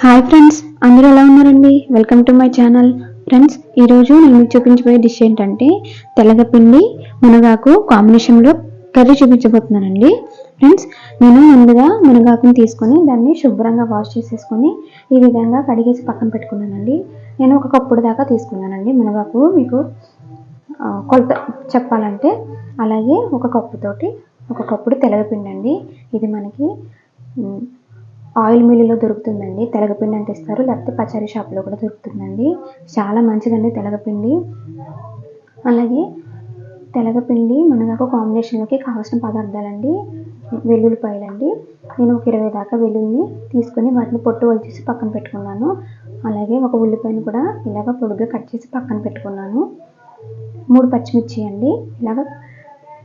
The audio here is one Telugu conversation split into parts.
హాయ్ ఫ్రెండ్స్ అందరూ ఎలా ఉన్నారండి? Welcome to my channel friends ఈరోజు నేను మీకు చూపించబోయే డిష్ ఏంటంటే తెల్లగపిండి మునగాకు కాంబినేషన్లో కర్రీ చూపించబోతున్నానండి. ఫ్రెండ్స్ నేను ముందుగా మునగాకుని తీసుకొని దాన్ని శుభ్రంగా వాష్ చేసేసుకొని ఈ విధంగా కడిగేసి పక్కన పెట్టుకున్నానండి. నేను ఒక కప్పుడు దాకా తీసుకున్నానండి మునగాకు. మీకు కొలత చెప్పాలంటే అలాగే ఒక కప్పుతోటి ఒక కప్పుడు తెలగపిండి అండి ఇది మనకి ఆయిల్ మిల్లులో దొరుకుతుందండి. తెలగపిండి అంటే ఇస్తారు. లేకపోతే పచారీ షాప్లో కూడా దొరుకుతుందండి. చాలా మంచిదండి తెలగపిండి. అలాగే తెలగపిండి మునగాకు కాంబినేషన్లోకి కావాల్సిన పదార్థాలండి. వెల్లుల్లిపాయలండి. నేను ఒక ఇరవై దాకా వెల్లుల్లి తీసుకొని వాటిని పొట్టు వలిచేసి పక్కన పెట్టుకున్నాను. అలాగే ఒక ఉల్లిపాయను కూడా ఇలాగ పొడుగ్గా కట్ చేసి పక్కన పెట్టుకున్నాను. మూడు పచ్చిమిర్చి అండి. ఇలాగ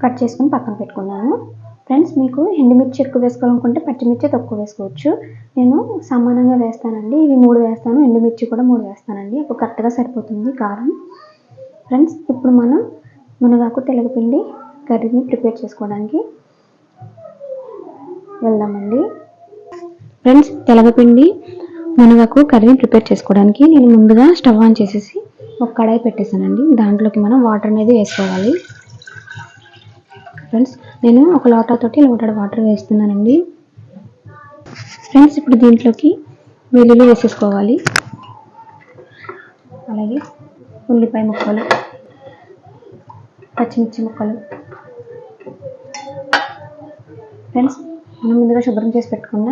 కట్ చేసుకొని పక్కన పెట్టుకున్నాను. ఫ్రెండ్స్ మీకు ఎండుమిర్చి ఎక్కువ వేసుకోవాలనుకుంటే పచ్చిమిర్చి తక్కువ వేసుకోవచ్చు. నేను సమానంగా వేస్తానండి. ఇవి మూడు వేస్తాను. ఎండుమిర్చి కూడా మూడు వేస్తానండి. అప్పుడు కరెక్ట్గా సరిపోతుంది కారం. ఫ్రెండ్స్ ఇప్పుడు మనం మునగాకు తెలగపిండి కర్రీని ప్రిపేర్ చేసుకోవడానికి వెళ్దామండి. ఫ్రెండ్స్ తెలగపిండి మునగాకు కర్రీని ప్రిపేర్ చేసుకోవడానికి నేను ముందుగా స్టవ్ ఆన్ చేసేసి ఒక కడాయి పెట్టేశానండి. దాంట్లోకి మనం వాటర్ అనేది వేసుకోవాలి. ఫ్రెండ్స్ నేను ఒక లోటాతోటి లోటడ్ వాటర్ వేస్తున్నానండి. ఫ్రెండ్స్ ఇప్పుడు దీంట్లోకి వెల్లుల్లి వేసేసుకోవాలి. అలాగే ఉల్లిపాయ ముక్కలు పచ్చిమిర్చి ముక్కలు. ఫ్రెండ్స్ మనం ముందుగా శుభ్రం చేసి పెట్టుకున్న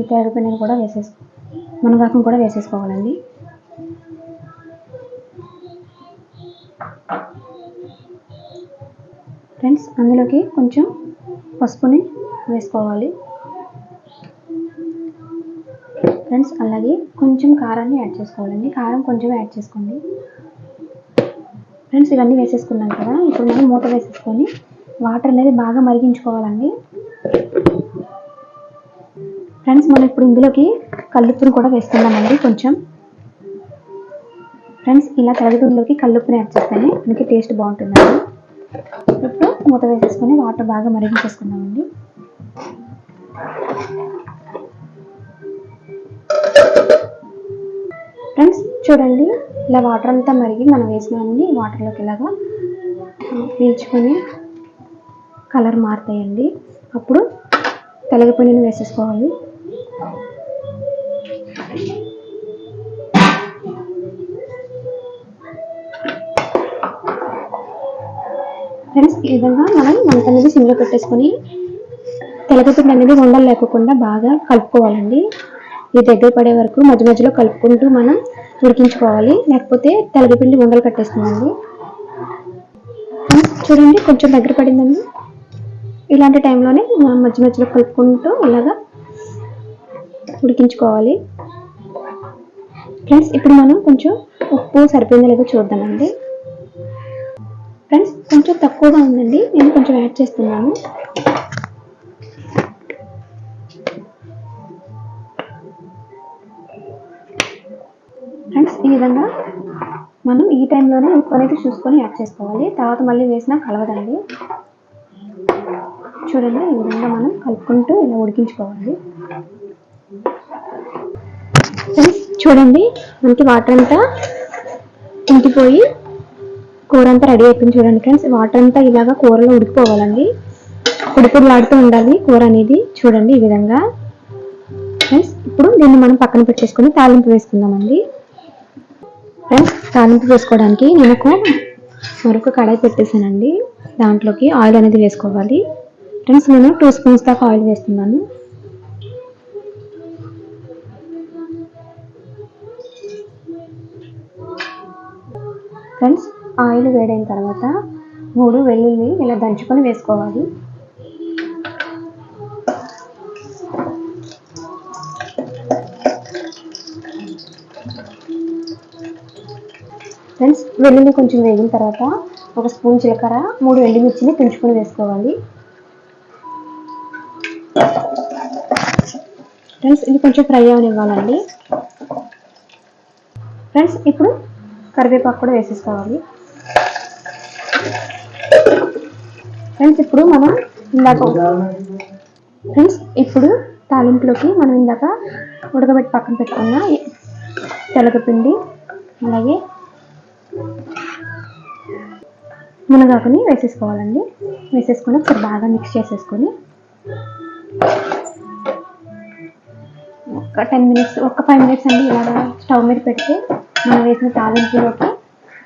ఈ తెరపిండిని కూడా వేసేసుకో మునగాకును కూడా వేసేసుకోవాలండి. ఫ్రెండ్స్ అందులోకి కొంచెం పసుపుని వేసుకోవాలి. ఫ్రెండ్స్ అలాగే కొంచెం కారాన్ని యాడ్ చేసుకోవాలండి. కారం కొంచెం యాడ్ చేసుకోండి. ఫ్రెండ్స్ ఇవన్నీ వేసేసుకున్నాం కదా. ఇప్పుడు మనం మూత వేసేసుకొని వాటర్ అనేది బాగా మరిగించుకోవాలండి. ఫ్రెండ్స్ మనం ఇప్పుడు ఇందులోకి కల్లుప్పుని కూడా వేసుకుందామండి కొంచెం. ఫ్రెండ్స్ ఇలా తరగతిలోకి కల్లుప్పుని యాడ్ చేస్తేనే మనకి టేస్ట్ బాగుంటుందండి. ఇప్పుడు మూత వేసేసుకొని వాటర్ బాగా మరిగించేసుకుందామండి. ఫ్రెండ్స్ చూడండి ఇలా వాటర్ అంతా మరిగి మనం వేసినామండి. వాటర్లోకి ఇలాగా పీల్చుకొని కలర్ మారుతాయండి. అప్పుడు తెలగపిండిని వేసేసుకోవాలి. ఫ్రెండ్స్ ఈ విధంగా మనం మంట అనేది సిమ్లో పెట్టేసుకొని తెలగపిండి అనేది ఉండలు లేకుండా బాగా కలుపుకోవాలండి. ఇది దగ్గర పడే వరకు మధ్య మధ్యలో కలుపుకుంటూ మనం ఉడికించుకోవాలి. లేకపోతే తెలగపిండి ఉండలు కట్టేస్తుందండి చూడండి కొంచెం దగ్గర పడిందండి. ఇలాంటి టైంలోనే మనం మధ్య మధ్యలో కలుపుకుంటూ ఇలాగా ఉడికించుకోవాలి. ఫ్రెండ్స్ ఇప్పుడు మనం కొంచెం ఉప్పు సరిపోయిందో లేదో చూద్దామండి. కొంచెం తక్కువగా ఉందండి. నేను కొంచెం యాడ్ చేస్తున్నాను. ఫ్రెండ్స్ ఈ విధంగా మనం ఈ టైంలోనే ఉప్పు అనేది చూసుకొని యాడ్ చేసుకోవాలి. తర్వాత మళ్ళీ వేసినా కలవదండి. చూడండి ఈ విధంగా మనం కలుపుకుంటూ ఇలా ఉడికించుకోవాలి. ఫ్రెండ్స్ చూడండి మనకి వాటర్ అంతా ఇంకిపోయి కూర అంతా రెడీ అయిపోయింది చూడండి ఫ్రెండ్స్. వాటర్ అంతా ఇలాగా కూరలో ఉడికిపోవాలండి. ఉడిపుడులాడుతూ ఉండాలి కూర అనేది. చూడండి ఈ విధంగా. ఫ్రెండ్స్ ఇప్పుడు దీన్ని మనం పక్కన పెట్టేసుకొని తాలింపు వేసుకుందామండి. ఫ్రెండ్స్ తాలింపు వేసుకోవడానికి నేను ఒక మరొక కడాయి పెట్టేశానండి. దాంట్లోకి ఆయిల్ అనేది వేసుకోవాలి. ఫ్రెండ్స్ నేను టూ స్పూన్స్ దాకా ఆయిల్ వేస్తున్నాను. ఫ్రెండ్స్ ఆయిల్ వేడైన తర్వాత మూడు వెల్లుల్లి ఇలా దంచుకొని వేసుకోవాలి. ఫ్రెండ్స్ వెల్లుల్లి కొంచెం వేగిన తర్వాత ఒక స్పూన్ జీలకర్ర మూడు ఎండుమిర్చిని తుంచుకొని వేసుకోవాలి. ఫ్రెండ్స్ ఇది కొంచెం ఫ్రై అవనివ్వాలండి. ఫ్రెండ్స్ ఇప్పుడు కరివేపాకు కూడా వేసేసుకోవాలి. ఫ్రెండ్స్ ఇప్పుడు మనం ఇందాక ఫ్రెండ్స్ ఇప్పుడు తాలింపులోకి మనం ఇందాక ఉడకబెట్టి పక్కన పెట్టుకున్న తెలగపిండి అలాగే మునగాకుని వేసేసుకోవాలండి. వేసేసుకొని ఒకసారి బాగా మిక్స్ చేసేసుకొని ఒక టెన్ మినిట్స్ ఒక ఫైవ్ మినిట్స్ అండి ఇలాగా స్టవ్ మీద పెడితే మనం వేసిన తాలింపులోకి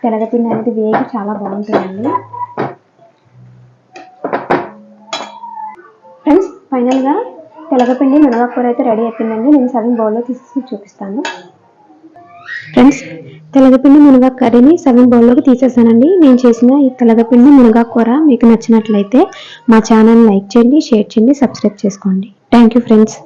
తెలగపిండి అనేది వేగి చాలా బాగుంటుందండి. ఫ్రెండ్స్ ఫైనల్గా తెలగపిండి మునగాకూర అయితే రెడీ అయిపోయిందండి. నేను సగం బౌల్లో తీసి చూపిస్తాను. ఫ్రెండ్స్ తెలగపిండి మునగా కర్రీని సగం బౌల్లోకి తీసేసానండి. నేను చేసిన ఈ తెలగపిండి మునగా కూర మీకు నచ్చినట్లయితే మా ఛానల్ లైక్ చేయండి షేర్ చేయండి సబ్స్క్రైబ్ చేసుకోండి. Thank you friends.